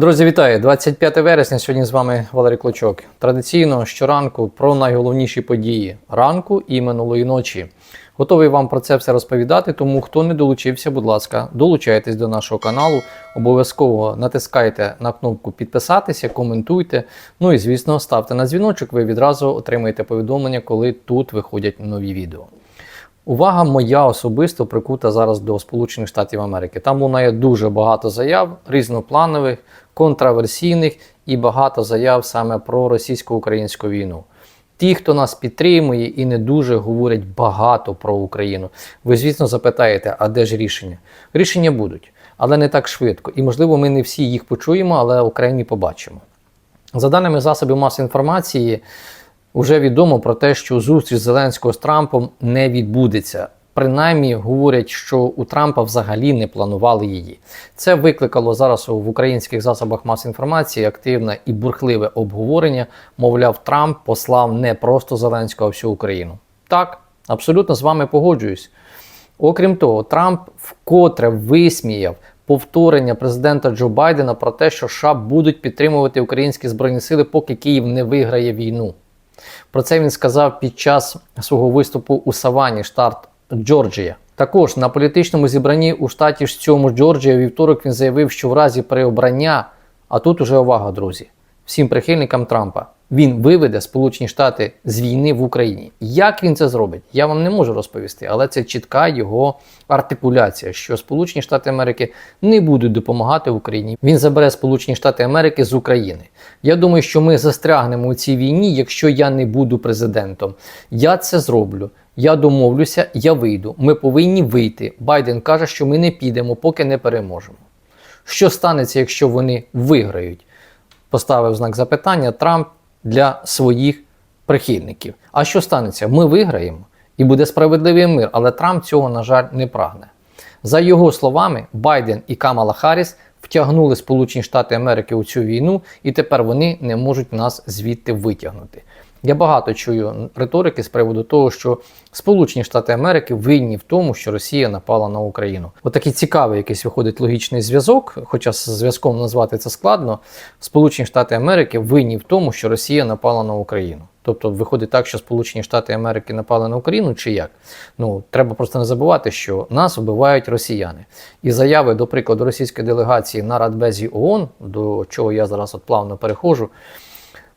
Друзі, вітаю! 25 вересня. Сьогодні з вами Валерій Клочок. Традиційно щоранку про найголовніші події ранку і минулої ночі. Готовий вам про це все розповідати. Тому хто не долучився, будь ласка, долучайтесь до нашого каналу. Обов'язково натискайте на кнопку підписатися, коментуйте. Ну і звісно, ставте на дзвіночок. Ви відразу отримаєте повідомлення, коли тут виходять нові відео. Увага моя особисто прикута зараз до Сполучених Штатів Америки. Там лунає дуже багато заяв різнопланових, контраверсійних і багато заяв саме про російсько-українську війну. Ті, хто нас підтримує і не дуже говорять багато про Україну, ви, звісно, запитаєте, а де ж рішення? Рішення будуть, але не так швидко. І, можливо, ми не всі їх почуємо, але окремі побачимо. За даними засобів масової інформації, вже відомо про те, що зустріч Зеленського з Трампом не відбудеться. Принаймні говорять, що у Трампа взагалі не планували її. Це викликало зараз в українських засобах масової інформації активне і бурхливе обговорення. Мовляв, Трамп послав не просто Зеленського, а всю Україну. Так, абсолютно з вами погоджуюсь. Окрім того, Трамп вкотре висміяв повторення президента Джо Байдена про те, що США будуть підтримувати українські збройні сили, поки Київ не виграє війну. Про це він сказав під час свого виступу у Савані, штат Джорджія. Також на політичному зібранні у штаті ж цьому Джорджія вівторок він заявив, що в разі переобрання, а тут уже увага, друзі, всім прихильникам Трампа, він виведе Сполучені Штати з війни в Україні. Як він це зробить, я вам не можу розповісти, але це чітка його артикуляція, що Сполучені Штати Америки не будуть допомагати Україні. Він забере Сполучені Штати Америки з України. Я думаю, що ми застрягнемо у цій війні, якщо я не буду президентом. Я це зроблю. Я домовлюся, я вийду. Ми повинні вийти. Байден каже, що ми не підемо, поки не переможемо. Що станеться, якщо вони виграють? Поставив знак запитання Трамп для своїх прихильників. А що станеться? Ми виграємо і буде справедливий мир, але Трамп цього, на жаль, не прагне. За його словами, Байден і Камала Харріс втягнули Сполучені Штати Америки у цю війну, і тепер вони не можуть нас звідти витягнути. Я багато чую риторики з приводу того, що Сполучені Штати Америки винні в тому, що Росія напала на Україну. Отакий цікавий якийсь виходить логічний зв'язок, хоча з зв'язком назвати це складно. Сполучені Штати Америки винні в тому, що Росія напала на Україну. Тобто виходить так, що Сполучені Штати Америки напали на Україну, чи як? Ну треба просто не забувати, що нас вбивають росіяни. І заяви, до прикладу, російської делегації на Радбезі ООН, до чого я зараз от плавно перехожу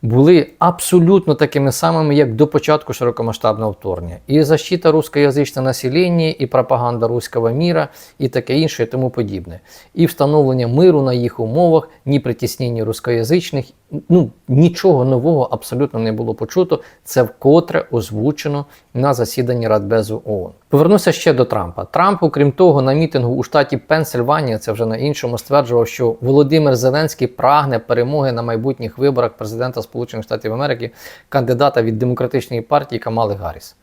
були абсолютно такими самими, як до початку широкомасштабного вторгнення. І защита рускоязичного населення, і пропаганда руського міра, і таке інше, і тому подібне. І встановлення миру на їх умовах, ні притіснення рускоязичних, ну нічого нового абсолютно не було почуто. Це вкотре озвучено на засіданні Радбезу ООН. Повернуся ще до Трампа. Трамп, окрім того, на мітингу у штаті Пенсильванія, це вже на іншому, стверджував, що Володимир Зеленський прагне перемоги на майбутніх виборах президента Сполучених Штатів Америки, кандидата від демократичної партії Камали Гарріс.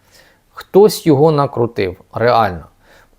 Хтось його накрутив реально.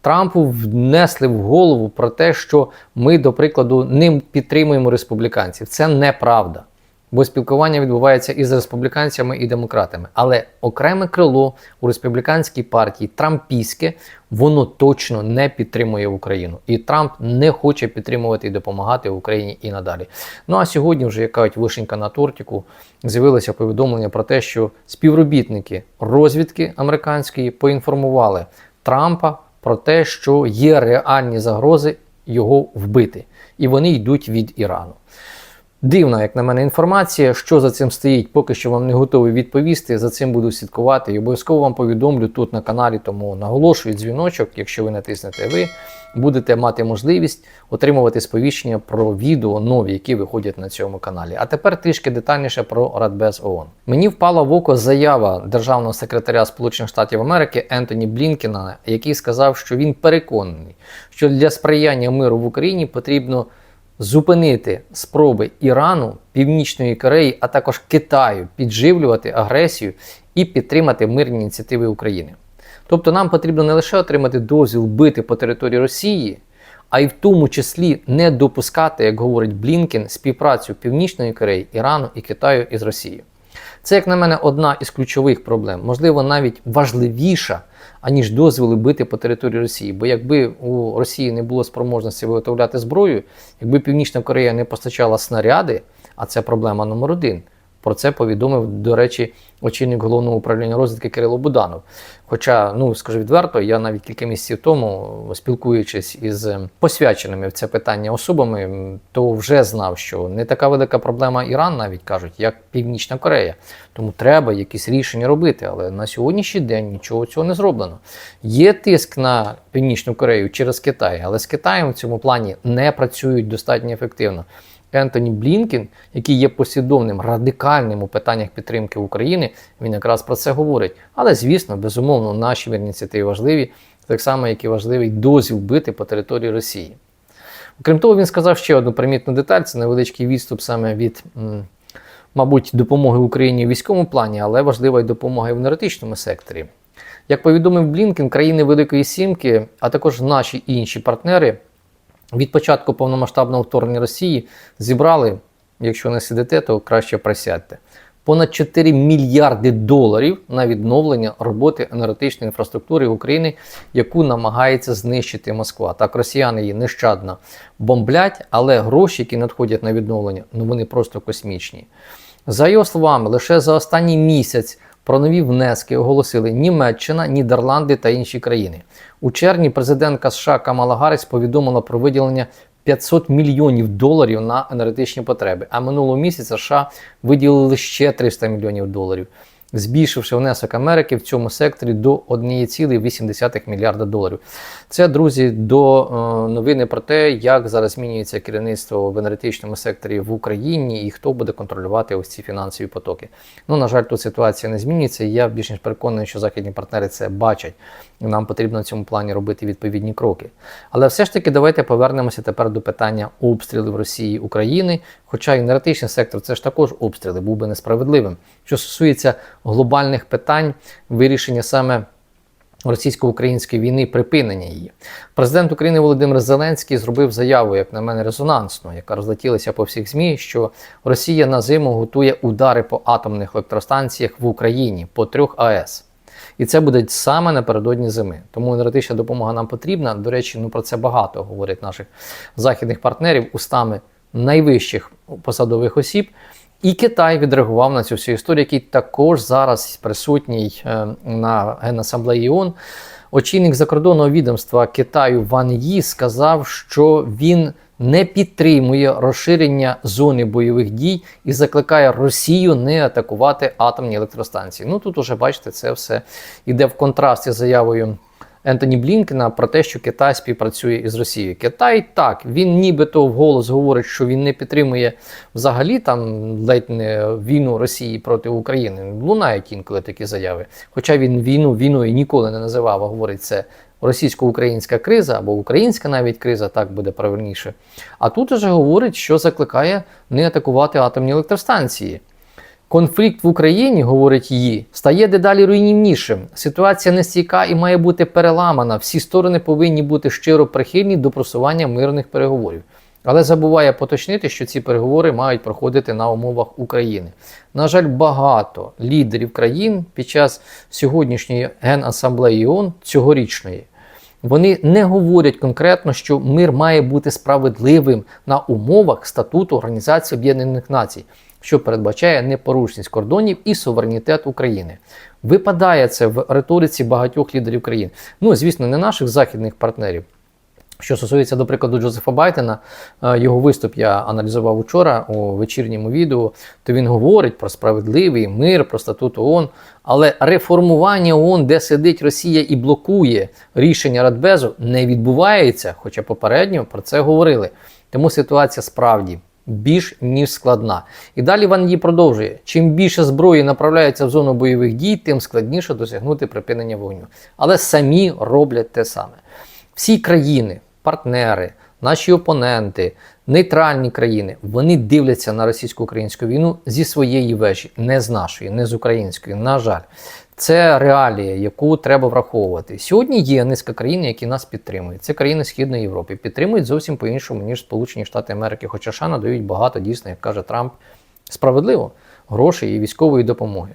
Трампу внесли в голову про те, що ми, до прикладу, не підтримуємо республіканців. Це неправда. Бо спілкування відбувається і з республіканцями, і демократами. Але окреме крило у республіканській партії Трампійське, воно точно не підтримує Україну. І Трамп не хоче підтримувати і допомагати Україні і надалі. Ну а сьогодні, вже як кажуть, вишенька на тортику, з'явилося повідомлення про те, що співробітники розвідки американської поінформували Трампа про те, що є реальні загрози його вбити, і вони йдуть від Ірану. Дивна, як на мене, інформація, що за цим стоїть, поки що вам не готовий відповісти. За цим буду слідкувати і обов'язково вам повідомлю тут на каналі, тому наголошую дзвіночок, якщо ви натиснете ви, будете мати можливість отримувати сповіщення про відео нові, які виходять на цьому каналі. А тепер трішки детальніше про Радбез ООН. Мені впала в око заява державного секретаря Сполучених Штатів Америки Ентоні Блінкена, який сказав, що він переконаний, що для сприяння миру в Україні потрібно зупинити спроби Ірану, Північної Кореї, а також Китаю підживлювати агресію і підтримати мирні ініціативи України. Тобто нам потрібно не лише отримати дозвіл бити по території Росії, а й в тому числі не допускати, як говорить Блінкен, співпрацю Північної Кореї, Ірану і Китаю із Росією. Це, як на мене, одна із ключових проблем, можливо, навіть важливіша, аніж дозволи бити по території Росії. Бо якби у Росії не було спроможності виготовляти зброю, якби Північна Корея не постачала снаряди, а це проблема номер один. Про це повідомив, до речі, очільник головного управління розвідки Кирило Буданов. Хоча, ну скажу відверто, я навіть кілька місяців тому, спілкуючись із посвяченими в це питання особами, то вже знав, що не така велика проблема Іран, навіть кажуть, як Північна Корея. Тому треба якісь рішення робити. Але на сьогоднішній день нічого цього не зроблено. Є тиск на Північну Корею через Китай, але з Китаєм в цьому плані не працюють достатньо ефективно. Ентоні Блінкен, який є послідовним радикальним у питаннях підтримки України, він якраз про це говорить. Але, звісно, безумовно, наші ініціативи важливі, так само, як і важливий дозвіл бити по території Росії. Окрім того, він сказав ще одну примітну деталь: це невеличкий відступ саме від, мабуть, допомоги Україні в військовому плані, але важлива й допомога і в енергетичному секторі. Як повідомив Блінкен, країни Великої Сімки, а також наші інші партнери від початку повномасштабного вторгнення Росії зібрали, якщо не сидите, то краще присядьте. Понад 4 мільярди доларів на відновлення роботи енергетичної інфраструктури України, яку намагається знищити Москва. Так, росіяни її нещадно бомблять, але гроші, які надходять на відновлення, ну вони просто космічні. За його словами, лише за останній місяць про нові внески оголосили Німеччина, Нідерланди та інші країни. У червні президентка США Камала Гарріс повідомила про виділення 500 мільйонів доларів на енергетичні потреби. А минулого місяця США виділили ще 300 мільйонів доларів збільшивши внесок Америки в цьому секторі до 1,8 мільярда доларів. Це, друзі, до е, новини про те, як зараз змінюється керівництво в енергетичному секторі в Україні і хто буде контролювати ось ці фінансові потоки. Ну, на жаль, тут ситуація не змінюється. Я більш ніж переконаний, що західні партнери це бачать. Нам потрібно в цьому плані робити відповідні кроки. Але все ж таки, давайте повернемося тепер до питання обстрілів Росії України. Хоча енергетичний сектор це ж також обстріли, був би несправедливим. Що стосується глобальних питань вирішення саме російсько-української війни, припинення її. Президент України Володимир Зеленський зробив заяву, як на мене, резонансну, яка розлетілася по всіх ЗМІ, що Росія на зиму готує удари по атомних електростанціях в Україні по трьох АЕС. І це буде саме напередодні зими. Тому енергетична допомога нам потрібна. До речі, ну про це багато говорять наших західних партнерів устами найвищих посадових осіб. І Китай відреагував на цю всю історію, який також зараз присутній е, на Генасамблеї ООН. Очільник закордонного відомства Китаю Ван Ї сказав, що він не підтримує розширення зони бойових дій і закликає Росію не атакувати атомні електростанції. Ну тут уже бачите, це все йде в контрасті з заявою. Ентоні Блінкена про те, що Китай співпрацює із Росією. Китай так, він нібито вголос говорить, що він не підтримує взагалі там ледь не війну Росії проти України. Лунають інколи такі заяви. Хоча він війну війною ніколи не називав, а говорить це. Російсько-українська криза або українська навіть криза, так буде правильніше. А тут уже говорить, що закликає не атакувати атомні електростанції. Конфлікт в Україні, говорить її, стає дедалі руйнівнішим. Ситуація нестійка і має бути переламана. Всі сторони повинні бути щиро прихильні до просування мирних переговорів. Але забуває поточнити, що ці переговори мають проходити на умовах України. На жаль, багато лідерів країн під час сьогоднішньої генасамблеї ООН цьогорічної. Вони не говорять конкретно, що мир має бути справедливим на умовах статуту Організації Об'єднаних Націй що передбачає непорушність кордонів і суверенітет України. Випадає це в риториці багатьох лідерів країн. Ну, звісно, не наших західних партнерів. Що стосується, до прикладу, Джозефа Байдена, е, його виступ я аналізував учора у вечірньому відео, то він говорить про справедливий мир, про статут ООН, але реформування ООН, де сидить Росія і блокує рішення Радбезу, не відбувається, хоча попередньо про це говорили. Тому ситуація справді більш ніж складна. І далі Ван Ї продовжує: чим більше зброї направляється в зону бойових дій, тим складніше досягнути припинення вогню. Але самі роблять те саме. Всі країни, партнери, наші опоненти, нейтральні країни, вони дивляться на російсько-українську війну зі своєї вежі, не з нашої, не з української. На жаль, це реалія, яку треба враховувати. Сьогодні є низка країн, які нас підтримують. Це країни Східної Європи. Підтримують зовсім по-іншому, ніж Сполучені Штати Америки. Хоча США надають багато, дійсно, як каже Трамп, Справедливо, грошей і військової допомоги.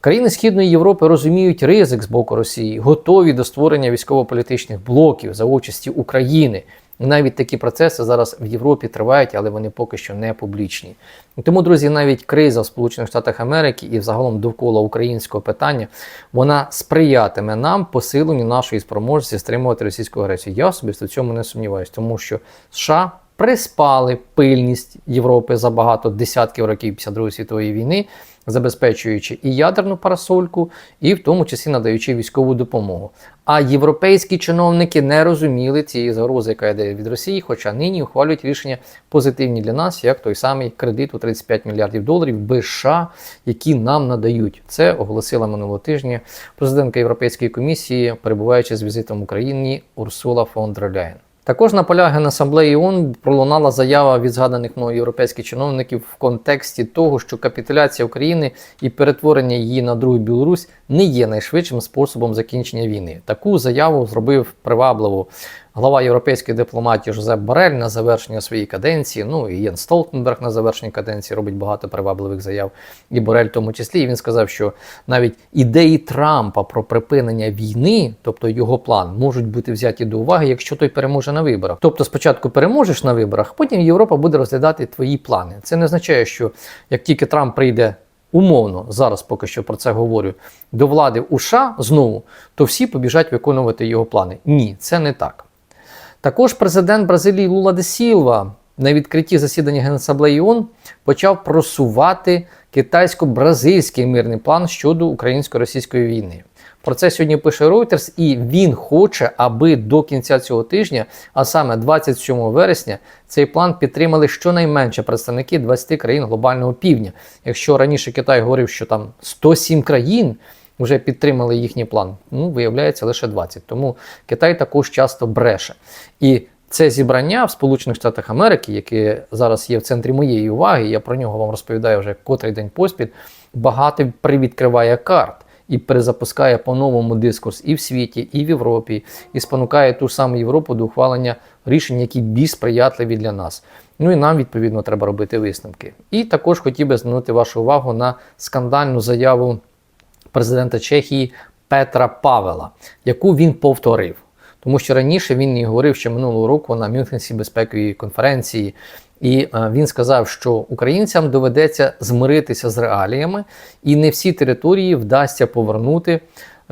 Країни Східної Європи розуміють ризик з боку Росії, готові до створення військово-політичних блоків за участі України. Навіть такі процеси зараз в Європі тривають, але вони поки що не публічні. Тому, друзі, навіть криза в Сполучених Штатах Америки і взагалом довкола українського питання вона сприятиме нам посиленню нашої спроможності стримувати російську агресію. Я особисто в цьому не сумніваюся, тому що США приспали пильність Європи за багато десятків років після Другої світової війни, забезпечуючи і ядерну парасольку, і в тому числі надаючи військову допомогу. А європейські чиновники не розуміли цієї загрози, яка йде від Росії, хоча нині ухвалюють рішення позитивні для нас, як той самий кредит у 35 мільярдів доларів без США, які нам надають. Це оголосила минулого тижня президентка Європейської комісії, перебуваючи з візитом в Україні Урсула фон дер Ляєн. Також на полях Генасамблеї ООН пролунала заява від згаданих мною європейських чиновників в контексті того, що капітуляція України і перетворення її на другу Білорусь не є найшвидшим способом закінчення війни. Таку заяву зробив привабливо глава європейської дипломатії Жозеп Барель на завершення своєї каденції. Ну і Єн Столтенберг на завершення каденції робить багато привабливих заяв, і Борель в тому числі. І він сказав, що навіть ідеї Трампа про припинення війни, тобто його план, можуть бути взяті до уваги, якщо той переможе на виборах. Тобто, спочатку переможеш на виборах, потім Європа буде розглядати твої плани. Це не означає, що як тільки Трамп прийде. Умовно, зараз поки що про це говорю, до влади у США знову, то всі побіжать виконувати його плани. Ні, це не так. Також президент Бразилії Лула де Сілва на відкритті засідання Генасамблеї ООН почав просувати китайсько-бразильський мирний план щодо українсько-російської війни. Про це сьогодні пише Reuters, і він хоче, аби до кінця цього тижня, а саме 27 вересня, цей план підтримали щонайменше представники 20 країн глобального півдня. Якщо раніше Китай говорив, що там 107 країн вже підтримали їхній план, ну виявляється лише 20. Тому Китай також часто бреше. І це зібрання в Сполучених Штатах Америки, яке зараз є в центрі моєї уваги, я про нього вам розповідаю вже котрий день поспіль, багато привідкриває карт і перезапускає по-новому дискурс і в світі, і в Європі, і спонукає ту ж саму Європу до ухвалення рішень, які більш сприятливі для нас. Ну і нам, відповідно, треба робити висновки. І також хотів би звернути вашу увагу на скандальну заяву президента Чехії Петра Павела, яку він повторив. Тому що раніше він і говорив ще минулого року на Мюнхенській безпековій конференції, і е, він сказав, що українцям доведеться змиритися з реаліями, і не всі території вдасться повернути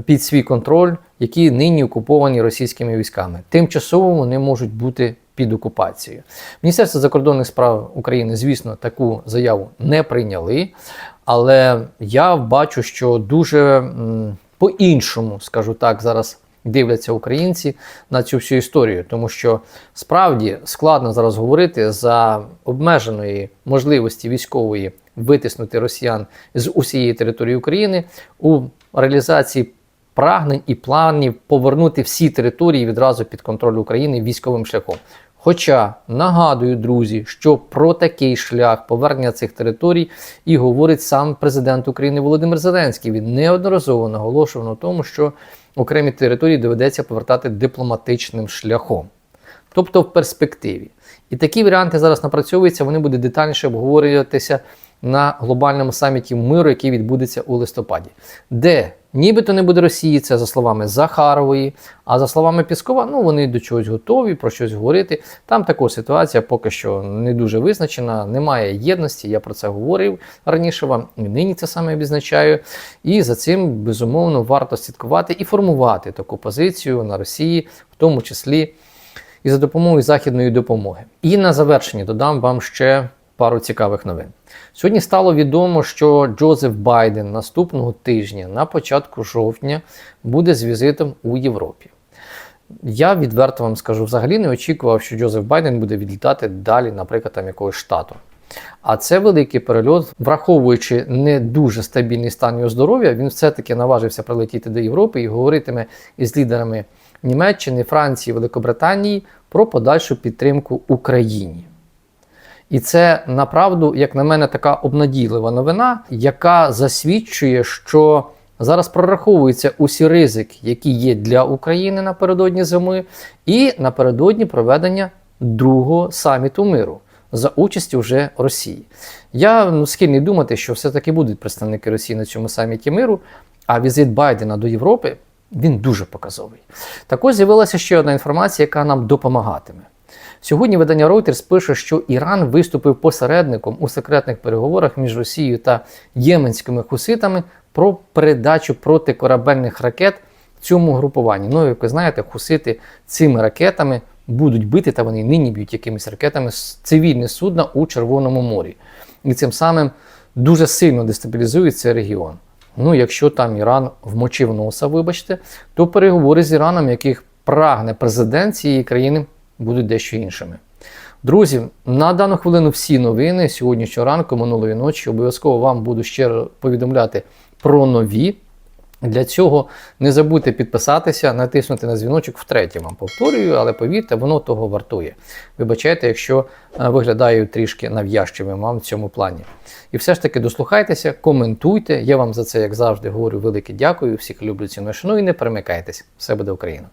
під свій контроль, які нині окуповані російськими військами. Тимчасово вони можуть бути під окупацією. Міністерство закордонних справ України, звісно, таку заяву не прийняли, але я бачу, що дуже по-іншому, скажу так, зараз дивляться українці на цю всю історію, тому що справді складно зараз говорити за обмеженої можливості військової витиснути росіян з усієї території України у реалізації прагнень і планів повернути всі території відразу під контроль України військовим шляхом. Хоча нагадую, друзі, що про такий шлях повернення цих територій і говорить сам президент України Володимир Зеленський. Він неодноразово наголошував на тому, що окремі території доведеться повертати дипломатичним шляхом, тобто в перспективі. І такі варіанти зараз напрацьовуються, вони будуть детальніше обговорюватися на глобальному саміті миру, який відбудеться у листопаді, де нібито не буде Росії, це за словами Захарової, а за словами Піскова, ну вони до чогось готові, про щось говорити. Там також ситуація поки що не дуже визначена, немає єдності. Я про це говорив раніше вам, і нині це саме відзначаю. І за цим безумовно варто слідкувати і формувати таку позицію на Росії, в тому числі і за допомогою західної допомоги. І на завершення додам вам ще пару цікавих новин. Сьогодні стало відомо, що Джозеф Байден наступного тижня, на початку жовтня, буде з візитом у Європі. Я відверто вам скажу, взагалі не очікував, що Джозеф Байден буде відлітати далі, наприклад, там якогось штату. А це великий перельот, враховуючи не дуже стабільний стан його здоров'я, він все-таки наважився прилетіти до Європи і говоритиме із лідерами Німеччини, Франції, Великобританії про подальшу підтримку Україні. І це направду, як на мене, така обнадійлива новина, яка засвідчує, що зараз прораховуються усі ризики, які є для України напередодні зими, і напередодні проведення другого саміту миру. за участі вже Росії. Я ну, схильний думати, що все-таки будуть представники Росії на цьому саміті миру, а візит Байдена до Європи він дуже показовий. Також з'явилася ще одна інформація, яка нам допомагатиме. Сьогодні видання Reuters пише, що Іран виступив посередником у секретних переговорах між Росією та єменськими хуситами про передачу протикорабельних ракет цьому групуванні. Ну, як ви знаєте, хусити цими ракетами будуть бити, та вони нині б'ють якимись ракетами з цивільне судна у Червоному морі. І цим самим дуже сильно дестабілізують цей регіон. Ну, якщо там Іран вмочив носа, вибачте, то переговори з Іраном, яких прагне президент цієї країни, будуть дещо іншими. Друзі, на дану хвилину всі новини сьогоднішнього ранку, минулої ночі. Обов'язково вам буду ще повідомляти про нові. Для цього не забудьте підписатися, натиснути на дзвіночок втретє вам повторюю, але повірте, воно того вартує. Вибачайте, якщо е, виглядаю трішки нав'язчивим вам в цьому плані. І все ж таки дослухайтеся, коментуйте. Я вам за це, як завжди, говорю велике дякую. Всіх люблю ціную шаную і не перемикайтесь. Все буде Україна!